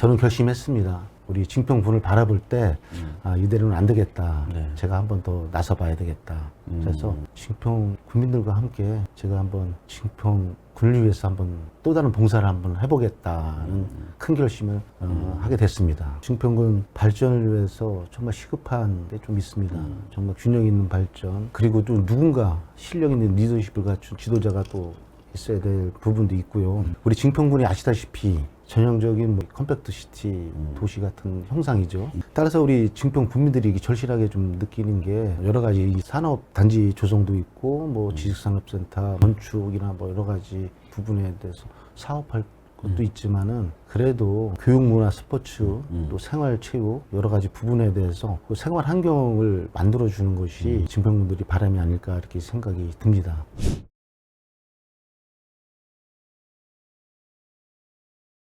저는 결심했습니다. 우리 증평군을 바라볼 때 아, 이대로는 안 되겠다. 네. 제가 한번 더 나서 봐야 되겠다. 그래서 증평 군민들과 함께 제가 한번 증평 군을 위해서 한번 또 다른 봉사를 한번 해보겠다는 큰 결심을 어, 하게 됐습니다. 증평군 발전을 위해서 정말 시급한 데좀 있습니다. 정말 균형 있는 발전 그리고 또 누군가 실력 있는 리더십을 갖춘 지도자가 또 있어야 될 부분도 있고요. 우리 증평군이 아시다시피 전형적인 뭐 컴팩트 시티 도시 같은 형상이죠. 따라서 우리 증평 국민들이 절실하게 좀 느끼는 게 여러 가지 이 산업 단지 조성도 있고 뭐 지식산업센터 건축이나 뭐 여러 가지 부분에 대해서 사업할 것도 있지만은 그래도 교육 문화 스포츠 또 생활 체육 여러 가지 부분에 대해서 그 생활 환경을 만들어 주는 것이 증평군들이 바람이 아닐까 이렇게 생각이 듭니다.